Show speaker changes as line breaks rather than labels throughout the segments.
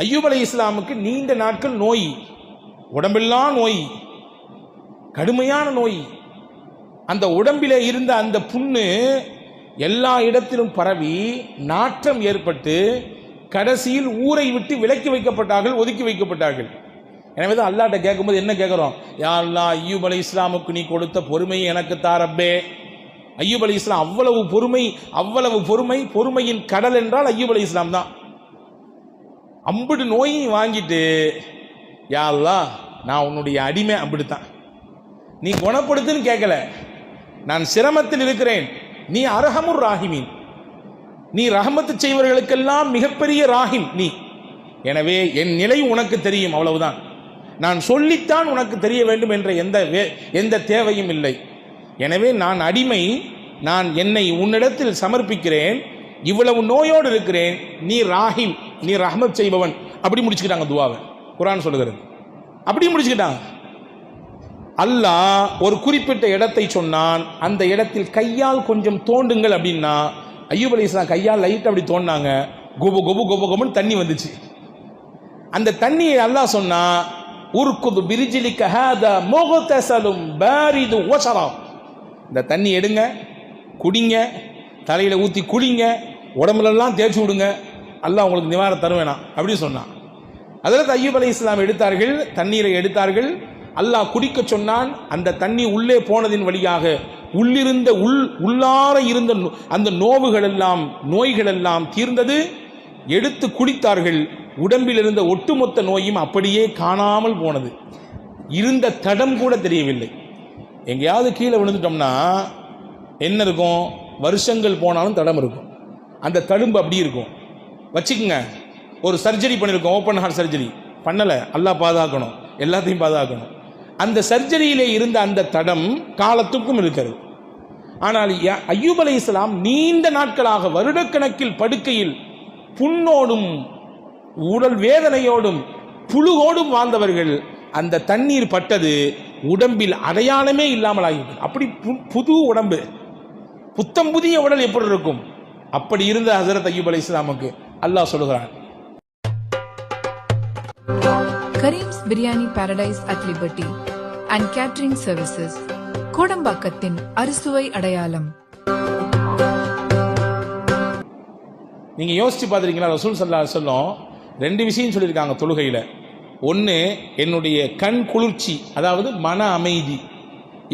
ஐயூப் அலி இஸ்லாமுக்கு நீண்ட நாட்கள் நோய் உடம்பெல்லாம் நோய் கடுமையான நோய். அந்த உடம்பிலே இருந்த அந்த புண்ணு எல்லா இடத்திலும் பரவி நாற்றம் ஏற்பட்டு கடைசியில் ஊரை விட்டு விலக்கி வைக்கப்பட்டார்கள் ஒதுக்கி வைக்கப்பட்டார்கள். எனவே தான் அல்லாட்ட கேட்கும்போது என்ன கேட்குறோம்? யா அல்லா ஐயூப் அலி இஸ்லாமுக்கு நீ கொடுத்த பொறுமையை எனக்கு தாரப்பே ஐயூப் அலி இஸ்லாம் அவ்வளவு பொறுமை அவ்வளவு பொறுமை பொறுமையின் கடல் என்றால் ஐயூப் அலி இஸ்லாம் தான். அம்புடு நோயையும் வாங்கிட்டு யா நான் உன்னுடைய அடிமை அம்பிடுத்தான். நீ குணப்படுத்துன்னு கேட்கல நான் சிரமத்தில் இருக்கிறேன். நீ அரஹமுர் ராஹிமீன். நீ ரஹமத்து செய்வர்களுக்கெல்லாம் மிகப்பெரிய ராஹிம் நீ. எனவே என் நிலை உனக்கு தெரியும் அவ்வளவுதான். நான் சொல்லித்தான் உனக்கு தெரிய வேண்டும் என்ற எந்த வே- எந்த தேவையும் இல்லை. எனவே நான் அடிமை நான் என்னை உன்னிடத்தில் சமர்ப்பிக்கிறேன். இவ்வளவு நோயோடு இருக்கிறேன். நீ ராஹிம். நீ ரஹமத் செய்பவன். அப்படி முடிச்சுக்கிட்டாங்க துவாவை. குரான் சொல்லுகிறது. அப்படி முடிச்சுக்கிட்டாங்க. அல்லாஹ் ஒரு குறிப்பிட்ட இடத்தை சொன்னான். அந்த இடத்தில் கையால் கொஞ்சம் தோண்டுங்கள் அப்படின்னா ஐயூப் அலி இஸ்லாம் கையால் லைட் அப்படி தோண்டினாங்க. கொபு கொபு கொபு கொபுன்னு தண்ணி வந்துச்சு. அந்த தண்ணியை அல்லாஹ் சொன்னா உருக்குது பிரிஜிலிக்க கஹாத மோகத்தசலும் பாரிது ஓசரம் இந்த தண்ணி எடுங்க குடிங்க தலையில் ஊற்றி குடிங்க உடம்புலெல்லாம் தேய்ச்சி விடுங்க. அல்லாஹ் உங்களுக்கு நிவாரணம் தருவேனா? அப்படின்னு சொன்னான். அதில் ஐயூப் அலி இஸ்லாம் எடுத்தார்கள் தண்ணீரை எடுத்தார்கள். அல்லாஹ் குடிக்க சொன்னான் அந்த தண்ணி உள்ளே போனதின் வழியாக உள்ளிருந்த உள் உள்ளார இருந்த அந்த நோவுகள் எல்லாம் நோய்கள் எல்லாம் தீர்ந்தது. எடுத்து குடித்தார்கள். உடம்பில் இருந்த ஒட்டுமொத்த நோயும் அப்படியே காணாமல் போனது. இருந்த தடம் கூட தெரியவில்லை. எங்கேயாவது கீழே விழுந்துட்டோம்னா என்ன இருக்கும்? வருஷங்கள் போனாலும் தடம் இருக்கும். அந்த தழும்பு அப்படி இருக்கும். வச்சுக்கோங்க. ஒரு சர்ஜரி பண்ணியிருக்கோம் ஓப்பன் ஹார்ட் சர்ஜரி பண்ணலை. எல்லாம் பாதுகாக்கணும். எல்லாத்தையும் பாதுகாக்கணும். அந்த சர்ஜரியிலே இருந்த அந்த தடம் காலத்துக்கும் இருக்கிறது. ஆனால் ஐயூப் அலி இஸ்லாம் நீண்ட நாட்களாக வருடக்கணக்கில் படுக்கையில் புண்ணோடும் உடல் வேதனையோடும் புழுகோடும் வாழ்ந்தவர்கள் அந்த தண்ணீர் பட்டது உடம்பில் அடையாளமே இல்லாமல் ஆகிவிட்டது. அப்படி பு- புது உடம்பு. புத்தம் புதிய உடல் எப்படி இருக்கும்? அப்படி இருந்த ஹசரத் ஐயூப் அலி இஸ்லாமுக்கு அல்லாஹ் சொல்லுகிறான்.
Kareem's biryani paradise at Liberty and catering services கோடம்பாக்கத்தின் அறுசுவை அடையாளம்
நீங்கள் யோசிச்சு பார்த்துருக்கீங்களா? ரசூல் சல்லா சொல்லும் ரெண்டு விஷயம் சொல்லியிருக்காங்க தொழுகையில். ஒன்று என்னுடைய கண் குளிர்ச்சி அதாவது மன அமைதி.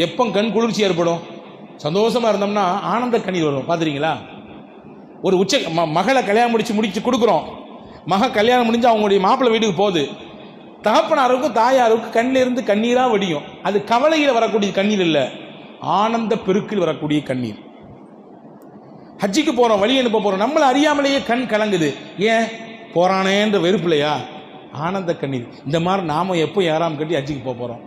எப்போ கண் குளிர்ச்சி ஏற்படும்? சந்தோஷமாக இருந்தோம்னா ஆனந்த கண்ணீர் வரும். பார்த்துறீங்களா ஒரு உச்ச ம- மகளை கல்யாணம் முடிச்சு முடிச்சு கொடுக்குறோம். மக கல்யாணம் முடிஞ்சு அவங்களுடைய மாப்பிள்ளை வீட்டுக்கு போகுது. தகப்பனாருக்கும் தாயாருக்கும் கண்ணில் இருந்து கண்ணீராக வடியும். அது கவலையில் வரக்கூடிய கண்ணீர் இல்லை. ஆனந்த பெருக்கில் வரக்கூடிய கண்ணீர். ஹஜ்ஜிக்கு போறோம் வழி அனுப்ப போறோம். நம்மளை அறியாமலேயே கண் கலங்குது. ஏன்? போறானேன்ற வெறுப்பில்லையா? ஆனந்த கண்ணீர். இந்த மாதிரி நாம எப்போ ஏறாம் கட்டி ஹஜ்ஜிக்கு போக போறோம்.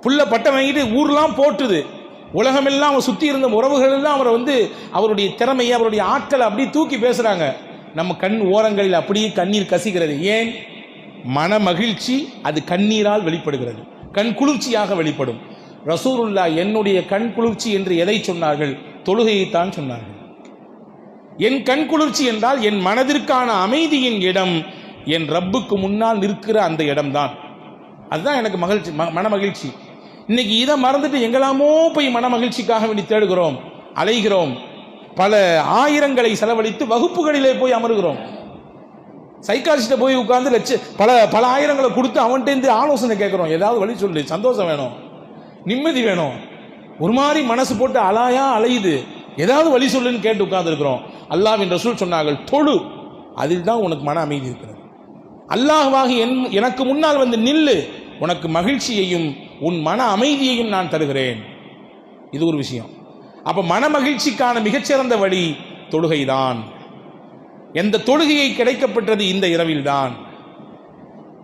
புள்ள பட்டம் வாங்கிட்டு ஊர்லாம் போட்டுது. உலகமெல்லாம் அவர் சுற்றி இருந்த உறவுகள் எல்லாம் அவரை வந்து அவருடைய திறமையை அவருடைய ஆட்களை அப்படியே தூக்கி பேசுகிறாங்க நம்ம கண் ஓரங்களில் அப்படியே கண்ணீர் கசிகிறது. ஏன்? மன மகிழ்ச்சி அது கண்ணீரால் வெளிப்படுகிறது. கண் குளிர்ச்சியாக வெளிப்படும். ரசூருல்லா என்னுடைய கண் குளிர்ச்சி என்று எதை சொன்னார்கள்? தொழுகையைத்தான் சொன்னார்கள். என் கண் குளிர்ச்சி என்றால் என் மனதிற்கான அமைதியின் இடம் என் ரப்புக்கு முன்னால் நிற்கிற அந்த இடம்தான். அதுதான் எனக்கு மகிழ்ச்சி மன மகிழ்ச்சி. இன்னைக்கு இதை மறந்துட்டு எங்கெல்லாமோ போய் மன மகிழ்ச்சிக்காக வேண்டி தேடுகிறோம் அலைகிறோம். பல ஆயிரங்களை செலவழித்து வகுப்புகளிலே போய் அமருகிறோம். சைக்காலஜிஸ்ட போய் உட்கார்ந்து லட்ச பல பல ஆயிரங்களை கொடுத்து அவன்கிட்ட ஆலோசனை கேட்குறோம். ஏதாவது வழி சொல்லு சந்தோஷம் வேணும். நிம்மதி வேணும். ஒரு மாதிரி மனசு போட்டு அலாயா அலையுது. ஏதாவது வழி சொல்லுன்னு கேட்டு உட்கார்ந்துருக்கிறோம். அல்லாவின் ரசூல் சொன்னார்கள் தொழு. அதில் தான் உனக்கு மன அமைதி இருக்கிறது. அல்லாஹ்வாகி என் எனக்கு முன்னால் வந்து நில்லு. உனக்கு மகிழ்ச்சியையும் உன் மன அமைதியையும் நான் தருகிறேன். இது ஒரு விஷயம். அப்ப மன மகிழ்ச்சிக்கான மிகச்சிறந்த வழி தொழுகைதான். எந்த தொழுகையை கிடைக்கப்பட்டது இந்த இரவில்தான்.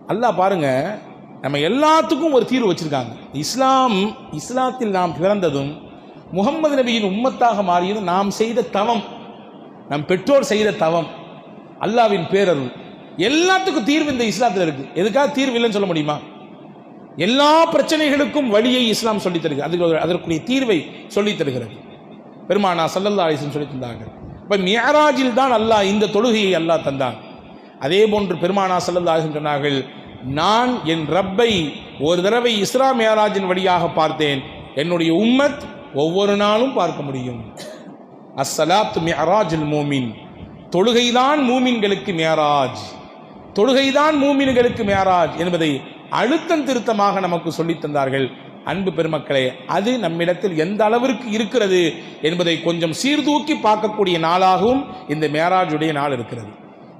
அல்லாஹ் பாருங்க நம்ம எல்லாத்துக்கும் ஒரு தீர்வு வச்சிருக்காங்க. இஸ்லாம் இஸ்லாத்தில் நாம் பிறந்ததும் முகம்மது நபியின் உம்மத்தாக மாறியதும் நாம் செய்த தவம். நம் பெற்றோர் செய்த தவம். அல்லாவின் பேரருள். எல்லாத்துக்கும் தீர்வு இந்த இஸ்லாத்தில் இருக்கு. எதுக்காக தீர்வு இல்லைன்னு சொல்ல முடியுமா? எல்லா பிரச்சனைகளுக்கும் வழியை இஸ்லாம் சொல்லித் தருகிறது. அதுக்கு ஒரு- அதற்குரிய தீர்வை சொல்லித் தருகிறது. பெருமானா சல்லல்லா அலிசன் சொல்லி தந்தார்கள். இப்போ மியராஜில் தான் அல்லாஹ் இந்த தொழுகையை அல்லாஹ் தந்தான். அதே போன்று பெருமானா ஸல்லல்லாஹு சொன்னார்கள் நான் என் ரப்பை ஒரு தடவை இஸ்ரா மேராஜின் வழியாக பார்த்தேன். என்னுடைய உம்மத் ஒவ்வொரு நாளும் பார்க்க முடியும். அஸ்ஸலாத் மிஅராஜுல் மூமின். தொழுகைதான் மூமின்களுக்கு மேராஜ். தொழுகைதான் மூமின்களுக்கு மேராஜ் என்பதை அழுத்தம் திருத்தமாக நமக்கு சொல்லித் தந்தார்கள். அன்பு பெருமக்களே அது நம்மிடத்தில் எந்த அளவிற்கு இருக்கிறது என்பதை கொஞ்சம் சீர்தூக்கி பார்க்கக்கூடிய நாளாகவும் இந்த மேராஜுடைய நாள் இருக்கிறது.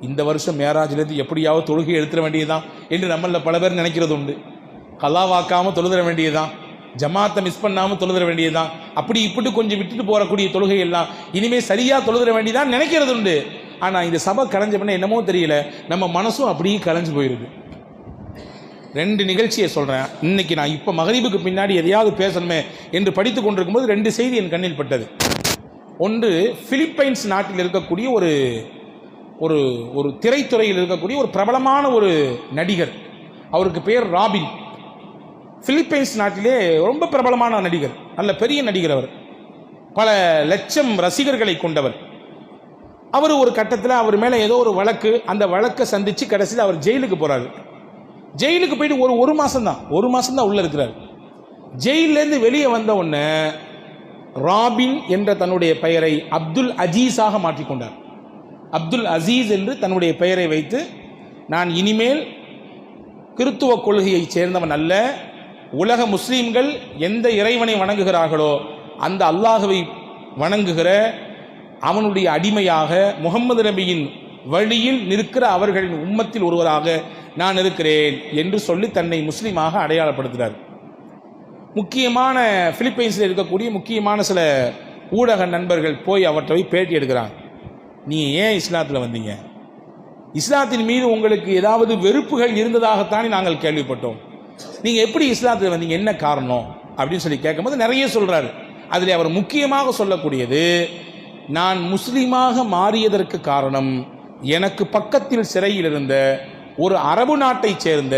இந்த வருஷம் மேராஜிலிருந்து எப்படியாவது தொழுகை எடுத்துட வேண்டியதுதான் என்று நம்மள பல பேர் நினைக்கிறது உண்டு. கல்லாவாக்காம தொழுதிட வேண்டியதுதான். ஜமாத்தை மிஸ் பண்ணாமல் தொழுதிட வேண்டியதுதான். அப்படி இப்படி கொஞ்சம் விட்டுட்டு போறக்கூடிய தொழுகை எல்லாம் இனிமே சரியா தொழுதிட வேண்டியதான் நினைக்கிறது உண்டு. ஆனா இந்த சபை கலைஞ்ச பண்ண என்னமோ தெரியல. நம்ம மனசும் அப்படியே கலைஞ்சு போயிருது. ரெண்டு நிகழ்ச்சியை சொல்கிறேன் இன்னைக்கு நான் இப்போ மகரீபுக்கு பின்னாடி எதையாவது பேசணுமே என்று படித்துக் கொண்டிருக்கும்போது ரெண்டு செய்தி என் கண்ணில் பட்டது. ஒன்று பிலிப்பைன்ஸ் நாட்டில் இருக்கக்கூடிய ஒரு ஒரு ஒரு திரைத்துறையில் இருக்கக்கூடிய ஒரு பிரபலமான ஒரு நடிகர். அவருக்கு பேர் ராபின். பிலிப்பைன்ஸ் நாட்டிலே ரொம்ப பிரபலமான நடிகர். நல்ல பெரிய நடிகர் அவர். பல லட்சம் ரசிகர்களை கொண்டவர். அவர் ஒரு கட்டத்தில் அவர் மேலே ஏதோ ஒரு வழக்கு அந்த வழக்கை சந்தித்து கடைசியில் அவர் ஜெயிலுக்கு போகிறார் ஜெயிலுக்கு போயிட்டு ஒரு ஒரு மாதம் தான் ஒரு மாதம் தான் உள்ளே இருக்கிறார். ஜெயிலேருந்து வெளியே வந்த உடனே ராபின் என்ற தன்னுடைய பெயரை அப்துல் அஜீஸாக மாற்றிக்கொண்டார். அப்துல் அசீஸ் என்று தன்னுடைய பெயரை வைத்து நான் இனிமேல் கிறித்துவ கொள்கையைச் சேர்ந்தவன் அல்ல உலக முஸ்லீம்கள் எந்த இறைவனை வணங்குகிறார்களோ அந்த அல்லாஹுவை வணங்குகிற அவனுடைய அடிமையாக முகம்மது நபியின் வழியில் நிற்கிற அவர்களின் உம்மத்தில் ஒருவராக நான் இருக்கிறேன் என்று சொல்லி தன்னை முஸ்லீமாக அடையாளப்படுத்துகிறார். முக்கியமான பிலிப்பைன்ஸில் இருக்கக்கூடிய முக்கியமான சில ஊடக நண்பர்கள் போய் அவற்றை போய் பேட்டி எடுக்கிறாங்க. நீ ஏன் இஸ்லாத்தில் வந்தீங்க? இஸ்லாத்தின் மீது உங்களுக்கு ஏதாவது வெறுப்புகள் இருந்ததாகத்தானே நாங்கள் கேள்விப்பட்டோம். நீங்கள் எப்படி இஸ்லாத்தில் வந்தீங்க? என்ன காரணம்? அப்படின்னு சொல்லி கேட்கும்போது நிறைய சொல்கிறாரு அதில் அவர் முக்கியமாக சொல்லக்கூடியது நான் முஸ்லீமாக மாறியதற்கு காரணம் எனக்கு பக்கத்தில் சிறையில் இருந்த ஒரு அரபு நாட்டைச் சேர்ந்த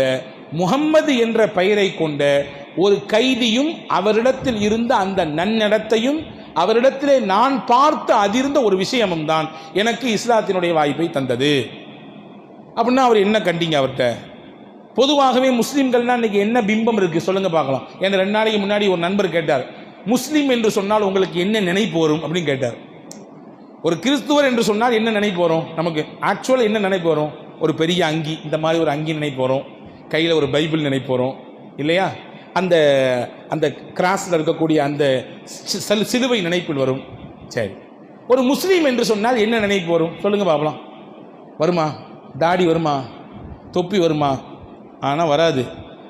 முகம்மது என்ற பெயரை கொண்ட ஒரு கைதியும் அவரிடத்தில் இருந்த அந்த நன்னடத்தையும் அவரிடத்திலே நான் பார்த்து அதிர்ந்த ஒரு விஷயமும் தான் எனக்கு இஸ்லாத்தினுடைய வாய்ப்பை தந்தது. அப்படின்னா அவர் என்ன கண்டிங்க அவர்கிட்ட? பொதுவாகவே முஸ்லீம்கள்னா இன்னைக்கு என்ன பிம்பம் இருக்கு? சொல்லுங்க பார்க்கலாம். ஏன்னா ரெண்டு நாளைக்கு முன்னாடி ஒரு நண்பர் கேட்டார் முஸ்லீம் என்று சொன்னால் உங்களுக்கு என்ன நினைப்பு வரும்? அப்படின்னு கேட்டார். ஒரு கிறிஸ்துவர் என்று சொன்னால் என்ன நினைப்பு வரும்? நமக்கு ஆக்சுவலாக என்ன நினைப்பு வரும்? ஒரு பெரிய அங்கி இந்த மாதிரி ஒரு அங்கி நினைப்போகிறோம் கையில் ஒரு பைபிள் நினைப்பு வரும் இல்லையா? அந்த அந்த கிராஸில் இருக்கக்கூடிய அந்த சிலுவை நினைப்பில் வரும். சரி. ஒரு முஸ்லீம் என்று சொன்னால் என்ன நினைப்பு வரும்? சொல்லுங்கள் பார்க்கலாம் வருமா? தாடி வருமா? தொப்பி வருமா? ஆனால் வராது.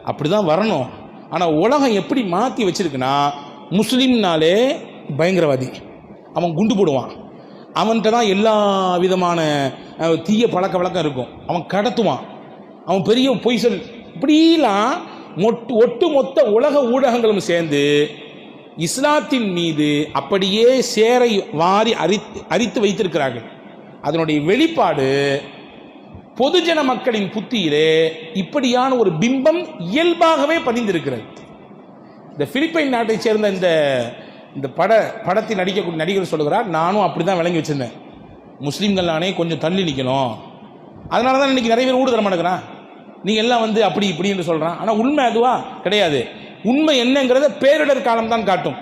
அப்படி தான் வரணும். ஆனால் உலகம் எப்படி மாற்றி வச்சிருக்குன்னா முஸ்லீம்னாலே பயங்கரவாதி. அவன் குண்டு போடுவான். அவன்கிட்ட தான் எல்லா விதமான தீய பழக்க வழக்கம் இருக்கும். அவன் கடத்துவான். அவன் பெரிய பொய் சொல் இப்படிலாம் மொட்டு ஒட்டுமொத்த உலக ஊடகங்களும் சேர்ந்து இஸ்லாத்தின் மீது அப்படியே சேரை வாரி அரித்து அரித்து வைத்திருக்கிறார்கள். அதனுடைய வெளிப்பாடு பொதுஜன மக்களின் புத்தியிலே இப்படியான ஒரு பிம்பம் இயல்பாகவே பதிந்திருக்கிறது. இந்த பிலிப்பைன் நாட்டைச் சேர்ந்த இந்த இந்த பட படத்தில் நடிக்கக்கூடிய நடிகர் சொல்லுகிறார் நானும் அப்படி தான் விளங்கி வச்சிருந்தேன். முஸ்லீம்கள் நானே கொஞ்சம் தள்ளி நிற்கணும் அதனால தான் இன்னைக்கு நிறைய பேர் ஊடு தர மாட்டேங்கிறான். நீ எல்லாம் வந்து அப்படி இப்படி என்று சொல்கிறான் ஆனால் உண்மை அதுவா? கிடையாது. உண்மை என்னங்கிறத பேரிடர் காலம் தான் காட்டும்.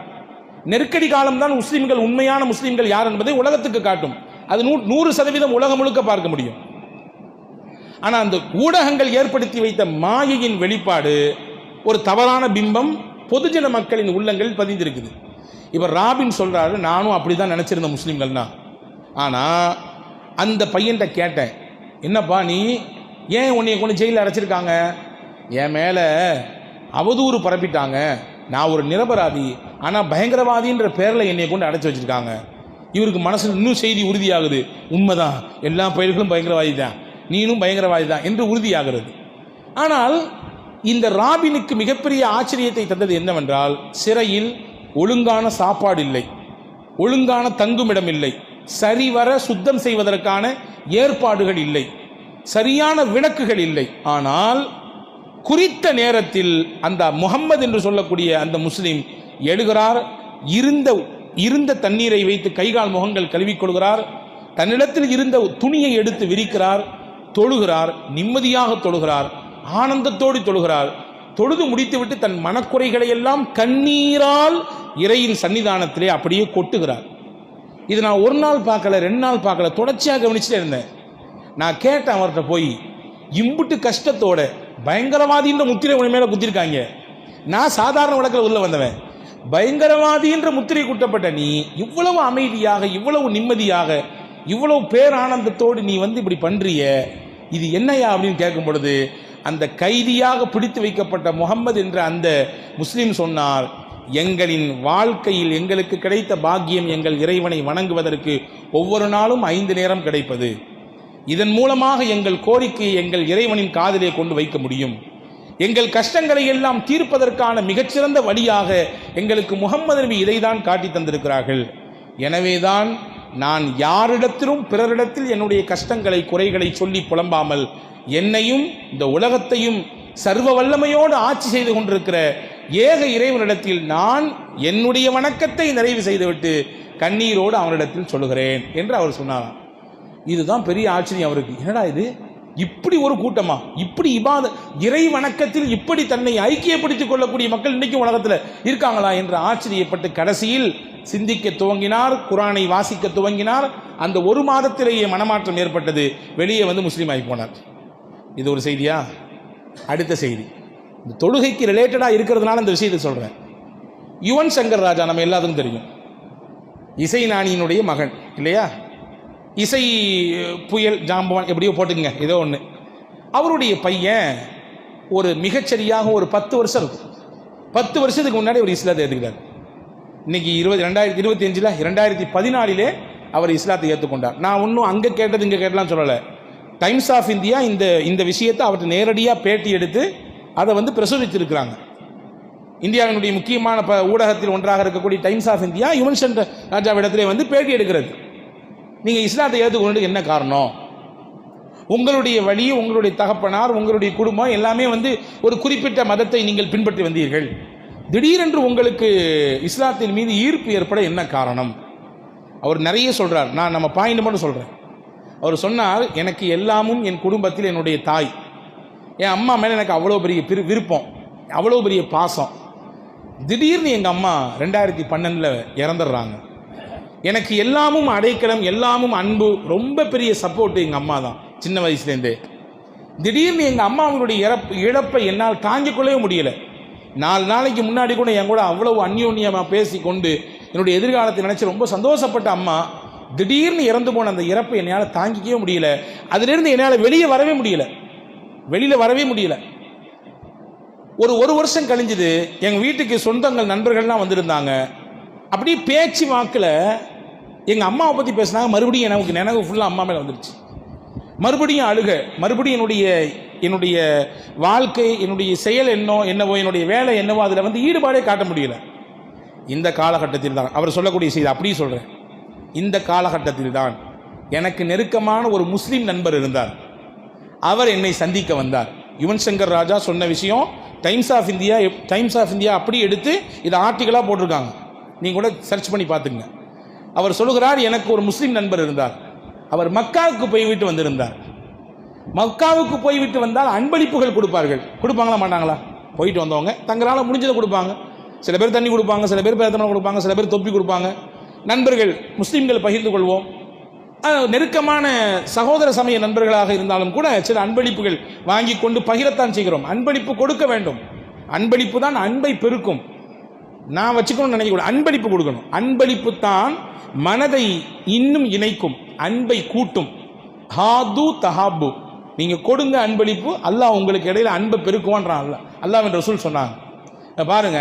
நெருக்கடி காலம் தான் முஸ்லீம்கள் உண்மையான முஸ்லீம்கள் யார் என்பதை உலகத்துக்கு காட்டும். அது நூ நூறு சதவீதம் உலகம் முழுக்க பார்க்க முடியும். ஆனால் அந்த ஊடகங்கள் ஏற்படுத்தி வைத்த மாயையின் வெளிப்பாடு ஒரு தவறான பிம்பம் பொதுஜன மக்களின் உள்ளங்களில் பதிந்திருக்குது. இவர் ராபின் சொல்கிறாரு நானும் அப்படிதான் நினச்சிருந்தேன் முஸ்லீம்கள்னா. ஆனால் அந்த பையன்கிட்ட கேட்டேன் என்னப்பா நீ ஏன் உன்னை கொண்டு ஜெயிலில் அடைச்சிருக்காங்க? என் மேலே அவதூறு பரப்பிட்டாங்க. நான் ஒரு நிரபராதி ஆனால் பயங்கரவாதின்ற பேரில் என்னை கொண்டு அடைச்சி வச்சிருக்காங்க. இவருக்கு மனசில் இன்னும் செய்தி உறுதியாகுது. உண்மைதான் எல்லா பயிர்களும் பயங்கரவாதி தான் நீனும் பயங்கரவாதி தான் என்று உறுதியாகிறது. ஆனால் இந்த ராபினுக்கு மிகப்பெரிய ஆச்சரியத்தை தந்தது என்னவென்றால் சிறையில் ஒழுங்கான சாப்பாடு இல்லை ஒழுங்கான தங்குமிடம் இல்லை சரிவர சுத்தம் செய்வதற்கான ஏற்பாடுகள் இல்லை. சரியான விளக்குகள் இல்லை. ஆனால் குறித்த நேரத்தில் அந்த முகம்மது என்று சொல்லக்கூடிய அந்த முஸ்லிம் எழுகிறார். இருந்த இருந்த தண்ணீரை வைத்து கைகால் முகங்கள் கழுவிக் கொள்கிறார். தன்னிடத்தில் இருந்த துணியை எடுத்து விரிக்கிறார். தொழுகிறார். நிம்மதியாக தொழுகிறார். ஆனந்தத்தோடு தொழுகிறார். தொழுது முடித்துவிட்டு தன் மனக்குறைகளை எல்லாம் கண்ணீரால் இறையின் சன்னிதானத்திலே அப்படியே கொட்டுகிறார். இது நான் ஒரு நாள் பார்க்கல ரெண்டு நாள் பார்க்கல தொடர்ச்சியாக கவனிச்சுட்டே இருந்தேன். நான் கேட்டேன் அவர்கிட்ட போய் இம்புட்டு கஷ்டத்தோட பயங்கரவாதின்ற முத்திரை உன் மேலே குத்திருக்காங்க. நான் சாதாரண வழக்கில் உள்ள வந்தவன். பயங்கரவாதின்ற முத்திரை குட்டப்பட்ட நீ இவ்வளவு அமைதியாக இவ்வளவு நிம்மதியாக இவ்வளவு பேரானந்தத்தோடு நீ வந்து இப்படி பண்றிய இது என்னையா அப்படின்னு கேட்கும் பொழுது அந்த கைதியாக பிடித்து வைக்கப்பட்ட முகம்மது என்ற அந்த முஸ்லீம் சொன்னார் எங்களின் வாழ்க்கையில் எங்களுக்கு கிடைத்த பாக்கியம் எங்கள் இறைவனை வணங்குவதற்கு ஒவ்வொரு நாளும் ஐந்து நேரம் கிடைப்பது. இதன் மூலமாக எங்கள் கோரிக்கையை எங்கள் இறைவனின் காதிலே கொண்டு வைக்க முடியும். எங்கள் கஷ்டங்களை எல்லாம் தீர்ப்பதற்கான மிகச்சிறந்த வழியாக எங்களுக்கு முகம்மது நபி இதைதான் காட்டி தந்திருக்கிறார்கள். எனவேதான் நான் யாரிடத்திலும் பிறரிடத்தில் என்னுடைய கஷ்டங்களை குறைகளை சொல்லி புலம்பாமல் என்னையும் இந்த உலகத்தையும் சர்வ வல்லமையோடு ஆட்சி செய்து கொண்டிருக்கிற ஏக இறைவனிடத்தில் நான் என்னுடைய வணக்கத்தை நிறைவு செய்துவிட்டு கண்ணீரோடு அவனிடத்தில் சொல்லுகிறேன் என்று அவர் சொன்னாராம். இதுதான் பெரிய ஆச்சரியம் அவருக்கு. என்னடா இது? இப்படி ஒரு கூட்டமா? இப்படி இபாத இறை வணக்கத்தில் இப்படி தன்னை ஐக்கியப்படுத்திக் கொள்ளக்கூடிய மக்கள் இன்றைக்கும் உலகத்தில் இருக்காங்களா என்று ஆச்சரியப்பட்டு கடைசியில் சிந்திக்க துவங்கினார் குரானை வாசிக்க துவங்கினார். அந்த ஒரு மாதத்திலேயே மனமாற்றம் ஏற்பட்டது. வெளியே வந்து முஸ்லீம் ஆகி போனார். இது ஒரு செய்தியா? அடுத்த செய்தி. இந்த தொழுகைக்கு ரிலேட்டடாக இருக்கிறதுனால இந்த விஷயத்தை சொல்கிறேன் யுவன் சங்கர் ராஜா நம்ம எல்லாத்துக்கும் தெரியும். இசை நாணியினுடைய மகன் இல்லையா? இசை புயல் ஜாம்பவான் எப்படியோ போட்டுக்கோங்க ஏதோ ஒன்று அவருடைய பையன் ஒரு மிகச்சரியாக ஒரு பத்து வருஷம் இருக்கும். பத்து வருஷத்துக்கு முன்னாடி ஒரு இஸ்லாத்தை ஏற்றுக்கிட்டார் இன்னைக்கு இருபது ரெண்டாயிரத்தி இருபத்தி அஞ்சில் ரெண்டாயிரத்தி பதினாலிலே அவர் இஸ்லாத்தை ஏற்றுக்கொண்டார் நான் இன்னும் அங்கே கேட்டது இங்கே கேட்டலாம் சொல்லலை. டைம்ஸ் ஆஃப் இந்தியா இந்த இந்த விஷயத்தை அவர்கிட்ட நேரடியாக பேட்டி எடுத்து அதை வந்து பிரசுரித்திருக்கிறாங்க. இந்தியாவினுடைய முக்கியமான ப ஊடகத்தில் ஒன்றாக இருக்கக்கூடிய Times of India Yuvan Shankar ராஜாவிடத்திலே வந்து பேட்டி எடுக்கிறது. நீங்கள் இஸ்லாத்தை ஏற்றுக்கொண்டு என்ன காரணம்? உங்களுடைய வழி உங்களுடைய தகப்பனார் உங்களுடைய குடும்பம் எல்லாமே வந்து ஒரு குறிப்பிட்ட மதத்தை நீங்கள் பின்பற்றி வந்தீர்கள். திடீரென்று உங்களுக்கு இஸ்லாத்தின் மீது ஈர்ப்பு ஏற்பட என்ன காரணம்? அவர் நிறைய சொல்கிறார் நான் நம்ம பாயிண்ட் மட்டும் சொல்கிறேன் அவர் சொன்னார் எனக்கு எல்லாமும் என் குடும்பத்தில் என்னுடைய தாய். என் அம்மா மேலே எனக்கு அவ்வளோ பெரிய பிரி- விருப்பம் அவ்வளோ பெரிய பாசம். திடீர்னு எங்கள் அம்மா ரெண்டாயிரத்தி பன்னெண்டில் இறந்துடுறாங்க. எனக்கு எல்லாமும் அடைக்கலம் எல்லாமும் அன்பு ரொம்ப பெரிய சப்போர்ட்டு எங்கள் அம்மா தான் சின்ன வயசுலேருந்தே. திடீர்னு எங்கள் அம்மாவினுடைய இறப்பு இழப்பை என்னால் தாங்கிக்கொள்ளவே முடியலை. முடியல நாலு நாளைக்கு முன்னாடி கூட என் கூட அவ்வளவு அந்யோன்யமாக பேசி கொண்டு என்னுடைய எதிர்காலத்தை நினச்சி ரொம்ப சந்தோஷப்பட்ட அம்மா திடீர்னு இறந்து போன அந்த இறப்பை என்னால் தாங்கிக்கவே முடியல. அதிலிருந்து என்னால் வெளியே வரவே முடியல. வெளியில் வரவே முடியல. ஒரு ஒரு வருஷம் கழிஞ்சது எங்கள் வீட்டுக்கு சொந்தங்கள் நண்பர்கள்லாம் வந்திருந்தாங்க. அப்படியே பேச்சு வாக்கில் எங்கள் அம்மாவை பற்றி பேசினாங்க. மறுபடியும் எனக்கு நினைவு ஃபுல்லாக அம்மா மேலே வந்துருச்சு. மறுபடியும் அழுக. மறுபடியும் என்னுடைய என்னுடைய வாழ்க்கை என்னுடைய செயல் என்னோ என்னவோ என்னுடைய வேலை என்னவோ அதில் வந்து ஈடுபாடே காட்ட முடியல. இந்த காலகட்டத்தில் தான். அவர் சொல்லக்கூடிய செய்தி அப்படியே சொல்கிறேன் இந்த காலகட்டத்தில் தான் எனக்கு நெருக்கமான ஒரு முஸ்லீம் நண்பர் இருந்தார். அவர் என்னை சந்திக்க வந்தார். யுவன் சங்கர் ராஜா சொன்ன விஷயம் Times of India Times of India அப்படி எடுத்து இதை ஆர்டிக்கலாக போட்டிருக்காங்க. நீங்கள் கூட சர்ச் பண்ணி பார்த்துங்க அவர் சொல்லுகிறார் எனக்கு ஒரு முஸ்லீம் நண்பர் இருந்தார். அவர் மக்காவுக்கு போய்விட்டு வந்திருந்தார். மக்காவுக்கு போய்விட்டு வந்தால் அன்பளிப்புகள் கொடுப்பார்கள். கொடுப்பாங்களா மாட்டாங்களா? போயிட்டு வந்தவங்க தங்களால் முடிஞ்சதை கொடுப்பாங்க. சில பேர் தண்ணி கொடுப்பாங்க சில பேர் பேரத்தனம் கொடுப்பாங்க சில பேர் தொப்பி கொடுப்பாங்க. நண்பர்கள் முஸ்லீம்கள் பகிர்ந்து கொள்வோம். நெருக்கமான சகோதர சமய நண்பர்களாக இருந்தாலும் கூட சில அன்பளிப்புகள் வாங்கி கொண்டு பகிரத்தான் செய்கிறோம். அன்பளிப்பு கொடுக்க வேண்டும். அன்பளிப்பு தான் அன்பை பெருக்கும். நான் வச்சுக்கணும்னு நினைக்கக்கூடாது அன்பளிப்பு கொடுக்கணும். அன்பளிப்பு தான் மனதை இன்னும் இணைக்கும். அன்பை கூட்டும். ஹாது தஹாபு. நீங்க கொடுங்க அன்பளிப்பு அல்லாஹ் உங்களுக்கு இடையில அன்பை பெருக்குவான்றான் அல்லாஹ். அல்லாஹ் என்ற ரசூல் சொன்னாங்க. பாருங்க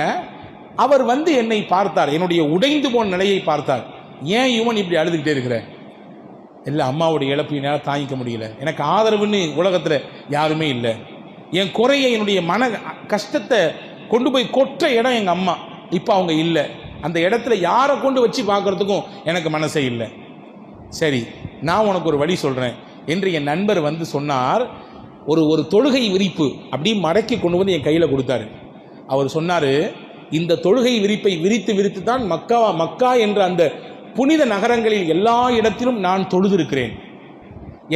அவர் வந்து என்னை பார்த்தார். என்னுடைய உடைந்து போன நிலையை பார்த்தார். ஏன் இவன் இப்படி அழுதுகிட்டே இருக்கிற இல்லை அம்மாவுடைய இழப்பு என்னால் தாங்கிக்க முடியல. எனக்கு ஆதரவுன்னு உலகத்தில் யாருமே இல்லை. என் குறைய என்னுடைய மன கஷ்டத்தை கொண்டு போய் கொற்ற இடம் எங்கள் அம்மா. இப்போ அவங்க இல்லை. அந்த இடத்துல யாரை கொண்டு வச்சு பார்க்குறதுக்கும் எனக்கு மனசே இல்லை. சரி நான் உனக்கு ஒரு வழி சொல்கிறேன் என்று என் நண்பர் வந்து சொன்னார். ஒரு ஒரு தொழுகை விரிப்பு அப்படி மடக்கி கொண்டு வந்து என் கையில் கொடுத்தாரு. அவர் சொன்னார் இந்த தொழுகை விரிப்பை விரித்து விரித்து தான் மக்கா மக்கா என்ற அந்த புனித நகரங்களில் எல்லா இடத்திலும் நான் தொழுதிருக்கிறேன்.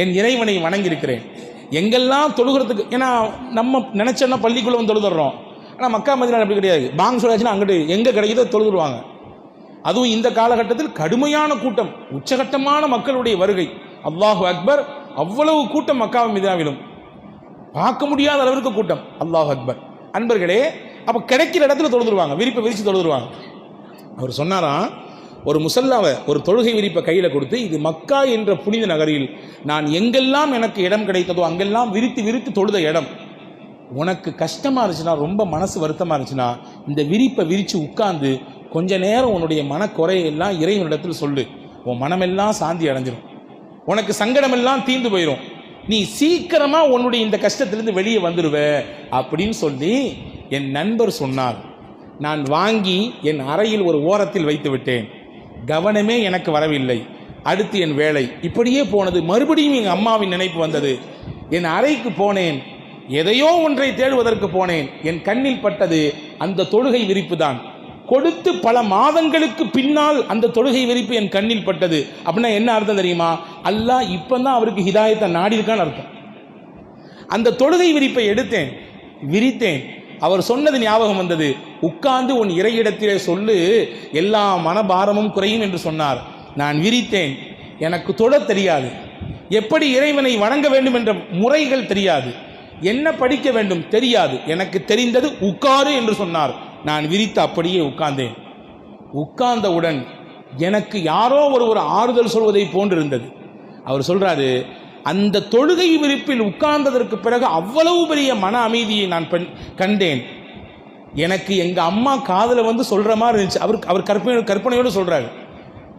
என் இறைவனை வணங்கியிருக்கிறேன். எங்கெல்லாம் தொழுகிறதுக்கு ஏன்னா நம்ம நினைச்சோன்னா பள்ளிக்குள்ள வந்து தொழுதுறோம். ஆனால் மக்கா மதினால் அப்படி கிடையாது. பாங் சொல்லாச்சுன்னா அங்கிட்டு எங்கே கிடைக்கிதோ தொழுதுருவாங்க. அதுவும் இந்த காலகட்டத்தில் கடுமையான கூட்டம் உச்சகட்டமான மக்களுடைய வருகை. அல்லாஹு அக்பர் அவ்வளவு கூட்டம் மக்காவும் மிதாவிலும் பார்க்க முடியாத அளவிற்கு கூட்டம். அல்லாஹ் அக்பர். அன்பர்களே அப்போ கிடைக்கிற இடத்துல தொழுதுருவாங்க. விரிப்பை விரிச்சு தொழுதுருவாங்க. அவர் சொன்னாராம் ஒரு முசல்லாவை ஒரு தொழுகை விரிப்பை கையில் கொடுத்து இது மக்கா என்ற புனித நகரில் நான் எங்கெல்லாம் எனக்கு இடம் கிடைத்ததோ அங்கெல்லாம் விரித்து விரித்து தொழுத இடம். உனக்கு கஷ்டமாக இருந்துச்சுன்னா ரொம்ப மனசு வருத்தமாக இருந்துச்சுன்னா இந்த விரிப்பை விரித்து உட்கார்ந்து கொஞ்ச நேரம் உன்னுடைய மனக்குறையெல்லாம் இறைவனிடத்தில் சொல்லு. உன் மனமெல்லாம் சாந்தி அடைஞ்சிடும் உனக்கு சங்கடமெல்லாம் தீர்ந்து போயிடும் நீ சீக்கிரமா உன்னுடைய இந்த கஷ்டத்திலிருந்து வெளியே வந்துடுவ அப்படின்னு சொல்லி என் நண்பர் சொன்னார். நான் வாங்கி என் அறையில் ஒரு ஓரத்தில் வைத்து விட்டேன். கவனமே எனக்கு வரவில்லை. அடுத்து என் வேலை. இப்படியே போனது. மறுபடியும் எங்கள் அம்மாவின் நினைப்பு வந்தது. என் அறைக்கு போனேன். எதையோ ஒன்றை தேடுவதற்கு போனேன். என் கண்ணில் பட்டது அந்த தொழுகை விரிப்பு தான் கொடுத்து பல மாதங்களுக்கு பின்னால் அந்த தொழுகை விரிப்பு என் கண்ணில் பட்டது. அப்படின்னா என்ன அர்த்தம் தெரியுமா? அல்லாஹ் இப்பதான் அவருக்கு ஹிதாயத்தை நாடி இருக்கான்னு அர்த்தம். அந்த தொழுகை விரிப்பை எடுத்தேன். விரித்தேன். அவர் சொன்னது ஞாபகம் வந்தது. உட்கார்ந்து உன் இறையிடத்திலே சொல்லு எல்லா மனபாரமும் குறையும் என்று சொன்னார். நான் விரித்தேன். எனக்கு தொட தெரியாது. எப்படி இறைவனை வணங்க வேண்டும் என்ற முறைகள் தெரியாது. என்ன படிக்க வேண்டும் தெரியாது. எனக்கு தெரிந்தது உட்காரு என்று சொன்னார். நான் விரித்து அப்படியே உட்கார்ந்தேன். உட்கார்ந்தவுடன் எனக்கு யாரோ ஒரு ஒரு ஆறுதல் சொல்வதை போன்றிருந்தது. அவர் சொல்றாரு அந்த தொழுகை விரிப்பில் உட்கார்ந்ததற்கு பிறகு அவ்வளவு பெரிய மன அமைதியை நான் பெண் கண்டேன். எனக்கு எங்க அம்மா காதில் வந்து சொல்ற மாதிரி இருந்துச்சு. அவர் அவர் கற்பனை கற்பனையோடு சொல்றாரு.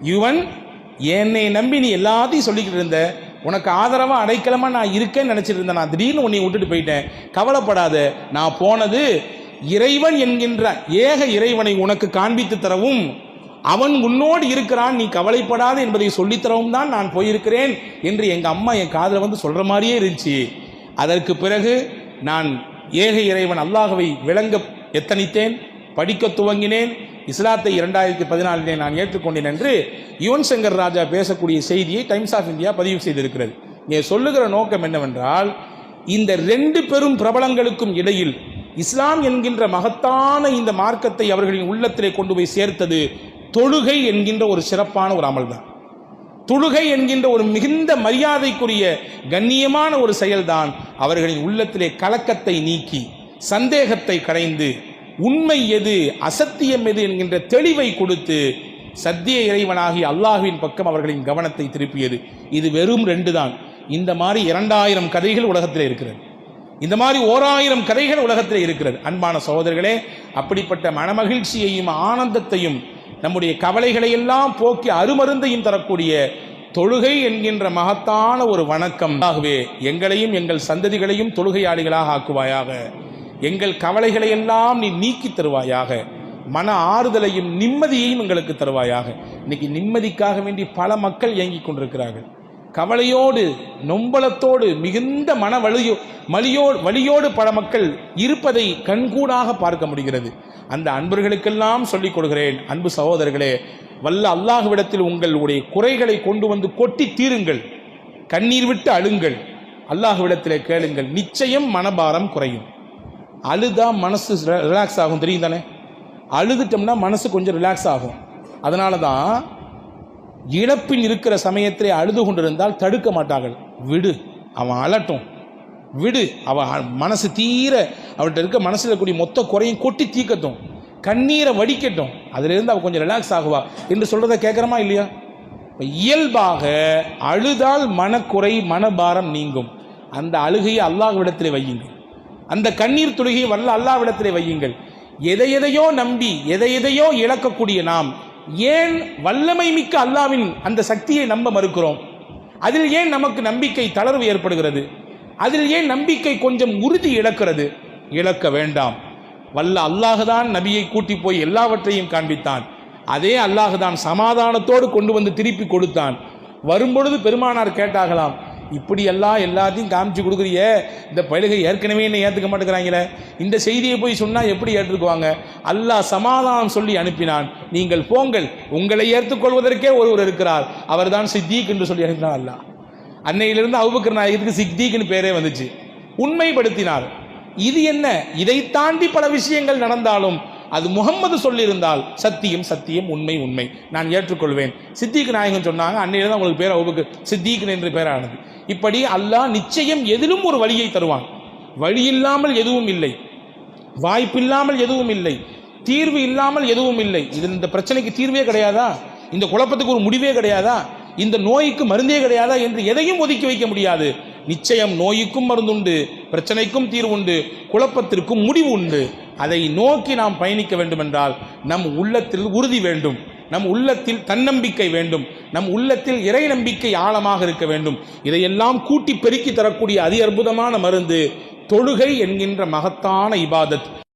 யுவன் என்னை நம்பி நீ எல்லாத்தையும் சொல்லிக்கிட்டு இருந்த. உனக்கு ஆதரவாக அடைக்கலமாக நான் இருக்கேன்னு நினச்சிட்டு இருந்தேன். நான் திடீர்னு உன்னை விட்டுட்டு போயிட்டேன். கவலைப்படாத. நான் போனது இறைவன் என்கின்ற ஏக இறைவனை உனக்கு காண்பித்து தரவும். அவன் உன்னோடு இருக்கிறான் நீ கவலைப்படாது என்பதை சொல்லித்தரவும் தான் நான் போயிருக்கிறேன் என்று எங்கள் அம்மா என் காதில் வந்து சொல்கிற மாதிரியே இருந்துச்சு. அதற்கு பிறகு நான் ஏக இறைவன் அல்லாஹவை விளங்க எத்தனித்தேன் படிக்க துவங்கினேன். இஸ்லாத்தை இரண்டாயிரத்தி பதினாலிலே நான் ஏற்றுக்கொண்டேன் என்று யுவன் சங்கர் ராஜா பேசக்கூடிய செய்தியை டைம்ஸ் ஆஃப் இந்தியா பதிவு செய்திருக்கிறது. இங்கே சொல்லுகிற நோக்கம் என்னவென்றால் இந்த ரெண்டு பெரும் பிரபலங்களுக்கும் இடையில் இஸ்லாம் என்கின்ற மகத்தான இந்த மார்க்கத்தை அவர்களின் உள்ளத்திலே கொண்டு போய் சேர்த்தது தொழுகை என்கின்ற ஒரு சிறப்பான ஒரு அமல்தான். தொழுகை என்கின்ற ஒரு மிகுந்த மரியாதைக்குரிய கண்ணியமான ஒரு செயல்தான் அவர்களின் உள்ளத்திலே கலக்கத்தை நீக்கி சந்தேகத்தை கடைந்து உண்மை எது அசத்தியம் எது என்கின்ற தெளிவை கொடுத்து சத்திய இறைவனாகி அல்லாஹுவின் பக்கம் அவர்களின் கவனத்தை திருப்பியது. இது வெறும் ரெண்டு தான் இந்த மாதிரி இரண்டாயிரம் கதைகள் உலகத்தில் இருக்கிறது. இந்த மாதிரி ஓராயிரம் கதைகள் உலகத்தில் இருக்கிறது. அன்பான சகோதரர்களே அப்படிப்பட்ட மனமகிழ்ச்சியையும் ஆனந்தத்தையும் நம்முடைய கவலைகளை எல்லாம் போக்கி அருமருந்தையும் தரக்கூடிய தொழுகை என்கின்ற மகத்தான ஒரு வணக்கம். ஆகவே எங்களையும் எங்கள் சந்ததிகளையும் தொழுகையாளிகளாக ஆக்குவாயாக. எங்கள் கவலைகளை எல்லாம் நீ நீக்கி தருவாயாக. மன ஆறுதலையும் நிம்மதியையும் எங்களுக்கு தருவாயாக. இன்னைக்கு நிம்மதிக்காக வேண்டி பல மக்கள் இயங்கிக் கொண்டிருக்கிறார்கள். கவலையோடு நொம்பலத்தோடு மிகுந்த மன வலியோ மலியோடு வலியோடு பல மக்கள் இருப்பதை கண்கூடாக பார்க்க முடிகிறது. அந்த அன்பர்களுக்கெல்லாம் சொல்லிக் கொடுக்கிறேன். அன்பு சகோதரர்களே வல்ல அல்லாஹுவிடத்தில் உங்களுடைய குறைகளை கொண்டு வந்து கொட்டி தீருங்கள். கண்ணீர் விட்டு அழுங்கள். அல்லாஹுவிடத்தில் கேளுங்கள். நிச்சயம் மனபாரம் குறையும். அழுதா மனசு ரிலாக்ஸ் ஆகும். தெரியும் தானே? அழுதுட்டோம்னா மனசு கொஞ்சம் ரிலாக்ஸ் ஆகும். அதனால தான் இழப்பில் இருக்கிற சமயத்திலே அழுது கொண்டிருந்தால் தடுக்க மாட்டார்கள். விடு. அவன் அலட்டும். விடு. அவள் மனசு தீர அவள்கிட்ட இருக்க மனசில் இருக்கக்கூடிய மொத்த குறையும் கொட்டி தீக்கட்டும் கண்ணீரை வடிக்கட்டும். அதிலிருந்து அவள் கொஞ்சம் ரிலாக்ஸ் ஆகுவா. என்று சொல்கிறத கேட்குறமா இல்லையா? இயல்பாக அழுதால் மனக்குறை மனபாரம் நீங்கும். அந்த அழுகையை அல்லாஹ்விடத்திலே வையுங்கள். அந்த கண்ணீர் துளிகையை வல்ல அல்லாஹ்விடத்திலே வையுங்கள். எதை எதையோ நம்பி எதை எதையோ இழக்கக்கூடிய நாம் ஏன் வல்லமை மிக்க அல்லாவின் அந்த சக்தியை நம்ப மறுக்கிறோம்? அதில் ஏன் நமக்கு நம்பிக்கை தளர்வு ஏற்படுகிறது? அதில் ஏன் நம்பிக்கை கொஞ்சம் உறுதி இழக்கிறது. இழக்க வேண்டாம். வல்ல அல்லாஹுதான் நபியை கூட்டி போய் எல்லாவற்றையும் காண்பித்தான். அதே அல்லாஹுதான் சமாதானத்தோடு கொண்டு வந்து திருப்பி கொடுத்தான். வரும்பொழுது பெருமானார் கேட்டாகலாம் இப்படி எல்லாம் எல்லாத்தையும் காமிச்சு கொடுக்குறிய இந்த பழுகை ஏற்கனவே என்ன ஏற்றுக்க மாட்டேங்கிறாங்களே இந்த செய்தியை போய் சொன்னால் எப்படி ஏற்றுக்குவாங்க? அல்லாஹ் சமாதானம் சொல்லி அனுப்பினான் நீங்கள் போங்கள் உங்களை ஏற்றுக்கொள்வதற்கே ஒருவர் இருக்கிறார் அவர்தான் சித்திக் என்று சொல்லி அனுப்பினான் அல்லாஹ். அன்னையிலிருந்து அவுபக்கர் நாயகத்துக்கு சிக்தீக்னு பேரே வந்துச்சு. உண்மைப்படுத்தினார். இது என்ன? இதை தாண்டி பல விஷயங்கள் நடந்தாலும் அது முகம்மது சொல்லியிருந்தால் சத்தியம் சத்தியம் உண்மை உண்மை. நான் ஏற்றுக்கொள்வேன். சித்திக் நாயகன் சொன்னாங்க. அன்னையில தான் உங்களுக்கு பேர் அபுபக்கர். சித்திக் என்று பேரானது. இப்படி அல்லாஹ் நிச்சயம் எதிலும் ஒரு வழியை தருவான். வழி இல்லாமல் எதுவும் இல்லை. வாய்ப்பில்லாமல் எதுவும் இல்லை. தீர்வு இல்லாமல் எதுவும் இல்லை. இது இந்த பிரச்சனைக்கு தீர்வே கிடையாதா? இந்த குழப்பத்துக்கு ஒரு முடிவே கிடையாதா? இந்த நோய்க்கு மருந்தே கிடையாதா என்று எதையும் ஒதுக்கி வைக்க முடியாது. நிச்சயம் நோய்க்கும் மருந்துண்டு பிரச்சனைக்கும் தீர்வு உண்டு குழப்பத்திற்கும் முடிவு உண்டு அதை நோக்கி நாம் பயணிக்க வேண்டுமென்றால் நம் உள்ளத்தில் உறுதி வேண்டும். நம் உள்ளத்தில் தன்னம்பிக்கை வேண்டும். நம் உள்ளத்தில் இறை நம்பிக்கை ஆழமாக இருக்க வேண்டும். இதையெல்லாம் கூட்டி பெருக்கி தரக்கூடிய அதி அற்புதமான மருந்து தொழுகை என்கின்ற மகத்தான இபாதத்.